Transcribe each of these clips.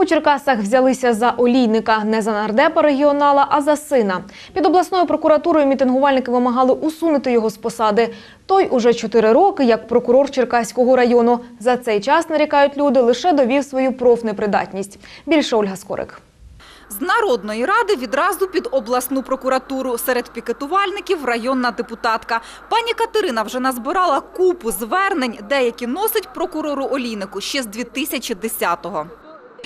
У Черкасах взялися за олійника не за нардепа регіонала, а за сина. Під обласною прокуратурою мітингувальники вимагали усунути його з посади. Той уже чотири роки як прокурор Черкаського району. За цей час нарікають люди лише довів свою профнепридатність. Більше Ольга Скорик. З Народної ради відразу під обласну прокуратуру. Серед пікетувальників районна депутатка. Пані Катерина вже назбирала купу звернень, деякі носить прокурору Олійнику ще з 2010-го.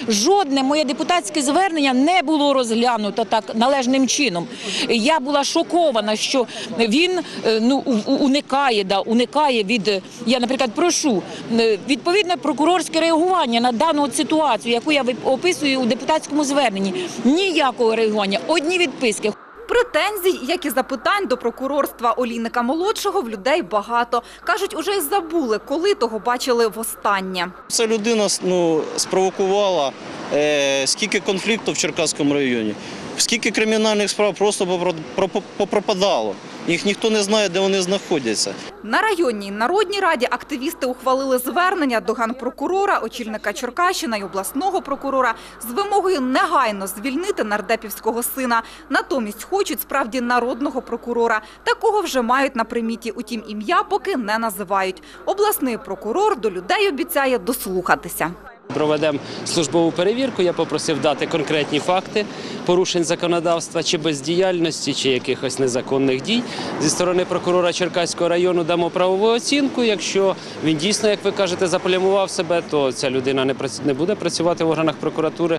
Жодне моє депутатське звернення не було розглянуто так належним чином. Я була шокована, що він е, ну уникає, да, уникає від е, я, наприклад, прошу е, відповідне прокурорське реагування на дану ситуацію, яку я описую у депутатському зверненні. Ніякого реагування, одні відписки. Претензій, як і запитань до прокурорства Олійника молодшого в людей багато. Кажуть, уже й забули, коли того бачили востаннє. Ця людина ну, спровокувала е, скільки конфліктів в Черкаському районі, скільки кримінальних справ просто попро- попропадало. Їх ніхто не знає, де вони знаходяться. На районній народній раді активісти ухвалили звернення до генпрокурора, очільника Черкащина і обласного прокурора з вимогою негайно звільнити нардепівського сина. Натомість хочуть справді народного прокурора. Такого вже мають на приміті, утім ім'я поки не називають. Обласний прокурор до людей обіцяє дослухатися. Проведемо службову перевірку. Я попросив дати конкретні факти порушень законодавства чи бездіяльності, чи якихось незаконних дій. Зі сторони прокурора Черкаського району дамо правову оцінку. Якщо він дійсно, як ви кажете, заплямував себе, то ця людина не не буде працювати в органах прокуратури.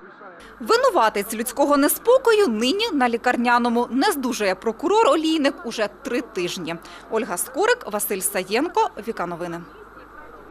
Винуватець людського неспокою нині на лікарняному. Не здужує прокурор Олійник уже три тижні. Ольга Скорик, Василь Саєнко, Віка Новини.